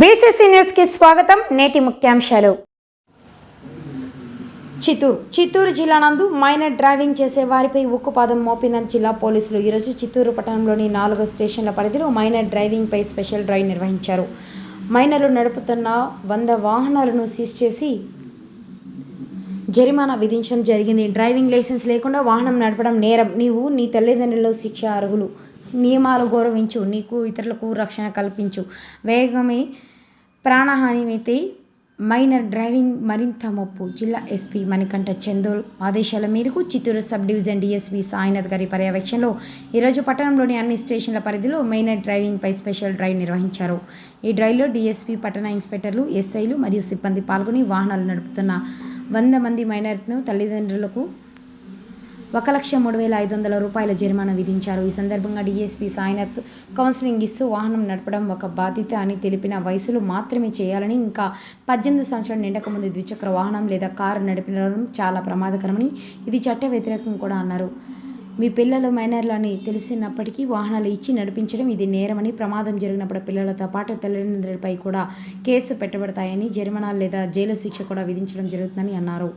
BCC న్యూస్కి స్వాగతం నేటి ముఖ్యాంశాలు. చిత్తూరు చిత్తూరు జిల్లా నందు మైనర్ డ్రైవింగ్ చేసే వారిపై ఉక్కుపాదం మోపిన జిల్లా పోలీసులు ఈరోజు చిత్తూరు పట్టణంలోని నాలుగు స్టేషన్ల పరిధిలో మైనర్ డ్రైవింగ్పై స్పెషల్ డ్రైవ్ నిర్వహించారు. మైనర్లు నడుపుతున్న వంద వాహనాలను సీజ్ చేసి జరిమానా విధించడం జరిగింది. డ్రైవింగ్ లైసెన్స్ లేకుండా వాహనం నడపడం నేరం. నీవు నీ తల్లిదండ్రులు శిక్ష అర్హులు. నియమాలు గౌరవించు నీకు ఇతరులకు రక్షణ కల్పించు. వేగమే ప్రాణహానిమైతే మైనర్ డ్రైవింగ్ మరింత మొప్పు జిల్లా ఎస్పీ మణికంఠ చందోల్ ఆదేశాల మేరకు Chittoor sub division DSP Sainath గారి పర్యవేక్షణలో ఈరోజు పట్టణంలోని అన్ని స్టేషన్ల పరిధిలో మైనర్ డ్రైవింగ్పై స్పెషల్ డ్రైవ్ నిర్వహించారు. ఈ డ్రైవ్లో డిఎస్పీ పట్టణ ఇన్స్పెక్టర్లు ఎస్ఐలు మరియు సిబ్బంది పాల్గొని వాహనాలు నడుపుతున్న వంద మంది మైనర్ను తల్లిదండ్రులకు ఒక లక్ష మూడు వేల ఐదు వందల రూపాయల జరిమానా విధించారు. ఈ సందర్భంగా డీఎస్పీ సాయినాథ్ కౌన్సిలింగ్ ఇస్తూ వాహనం నడపడం ఒక బాధ్యత అని తెలిపిన వయసులు మాత్రమే చేయాలని ఇంకా పద్దెనిమిది సంవత్సరాలు నిండకముందు ద్విచక్ర వాహనం లేదా కారు నడిపడం చాలా ప్రమాదకరమని ఇది చట్ట వ్యతిరేకం కూడా అన్నారు. మీ పిల్లలు మైనర్లు అని తెలిసినప్పటికీ వాహనాలు ఇచ్చి నడిపించడం ఇది నేరమని ప్రమాదం జరిగినప్పుడు పిల్లలతో పాటు తల్లిదండ్రులపై కూడా కేసు పెట్టబడతాయని జరిమానా లేదా జైలు శిక్ష కూడా విధించడం జరుగుతుందని అన్నారు.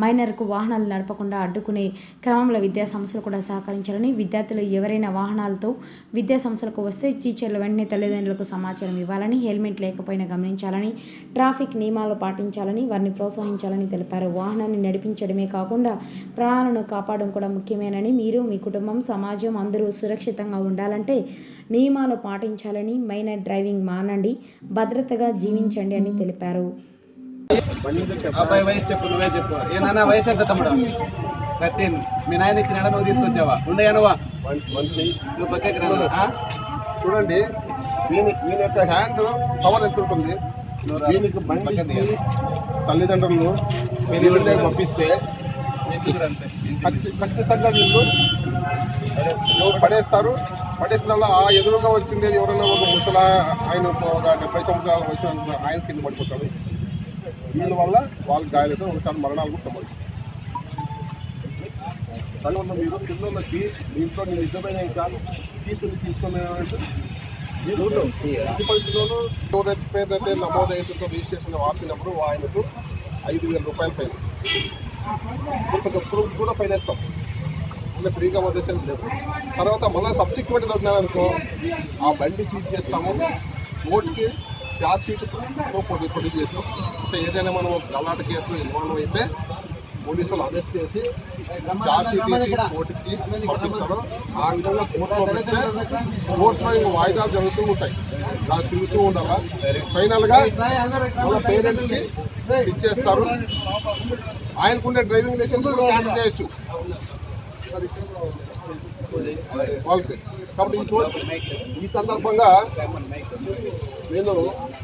మైనర్కు వాహనాలు నడపకుండా అడ్డుకునే క్రమంలో విద్యా సంస్థలు కూడా సహకరించాలని విద్యార్థులు ఎవరైనా వాహనాలతో విద్యా సంస్థలకు వస్తే టీచర్లు వెంటనే తల్లిదండ్రులకు సమాచారం ఇవ్వాలని హెల్మెట్ లేకపోయినా గమనించాలని ట్రాఫిక్ నియమాలు పాటించాలని వారిని ప్రోత్సహించాలని తెలిపారు. వాహనాన్ని నడిపించడమే కాకుండా ప్రాణాలను కాపాడడం కూడా ముఖ్యమేనని మీరు మీ కుటుంబం సమాజం అందరూ సురక్షితంగా ఉండాలంటే నియమాలు పాటించాలని మైనర్ డ్రైవింగ్ మానండి. భద్రతగా జీవించండి అని తెలిపారు. అబ్బాయి వయసు చెప్పు నువ్వే చెప్పు. ఏ నాన్న వయసు ఎంత తమ్ముడు? థర్టీన్. మీ నాయన నువ్వు తీసుకొచ్చావా? ఉండయా నువ్వా? నువ్వు పక్కకి రా నువ్వు, ఆ? చూడండి దీని దీని యొక్క హ్యాండ్ పవర్ ఎంత ఉంటుంది? దీనికి బండి తల్లిదండ్రులు పంపిస్తే ఖచ్చితంగా వీళ్ళు ఎవరు పడేస్తారు. పడేసిన వల్ల ఆ ఎదురుగా వచ్చిండేది ఎవరైనా ఒక ముసలా ఆయన ఒక డెబ్బై సంవత్సరాల వయసు ఆయన కింద పడిపోతాడు. వీళ్ళ వల్ల వాళ్ళ గాయాలతో ఒకసారి మరణాలు కూడా సంభవిస్తాయి. దానివల్ల మీరు పిల్లలకి దీంట్లో నేను నిజమైన ఇంకా తీసుకుని ఎవరైతే పేరు అయితే నమోదైతుందో రిజిస్ట్రేషన్ వార్చినప్పుడు ఆయనకు ఐదు వేల రూపాయలు పైన. కొంత ప్రూఫ్ కూడా పైన వేస్తాం అంటే ఫ్రీగా వదిలేసేది లేదు. తర్వాత మళ్ళీ సబ్సిక్వెంట్ దొరికినారనుకో ఆ బండి సీజ్ చేస్తాము. కోర్టుకి ఛార్జ్ షీట్ పొడి పొడి చేస్తాం అంటే ఏదైనా మనం గలాట కేసులో ఇన్వాల్వ్ అయితే పోలీసులు అరెస్ట్ చేసి కోర్టుకి పంపిస్తారు ఆ విధంగా కోర్టులో పెడితే కోర్టులో ఇంక వాయిదాలు జరుగుతూ ఉంటాయి. దాన్ని తిరుగుతూ ఉండాలా? ఫైనల్గా వాళ్ళ పేరెంట్స్కి ఇచ్చేస్తారు. ఆయనకుండే డ్రైవింగ్ లైసెన్స్ కూడా క్యాన్సిల్ చేయొచ్చు. వాళ్ళకి కాబట్టి ఈ సందర్భంగా నేను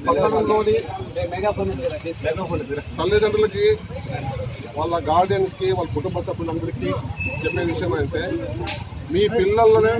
పట్టణంలోని తల్లిదండ్రులకి వాళ్ళ గార్డియన్స్కి వాళ్ళ కుటుంబ సభ్యులందరికీ చెప్పే విషయం అంటే మీ పిల్లలనే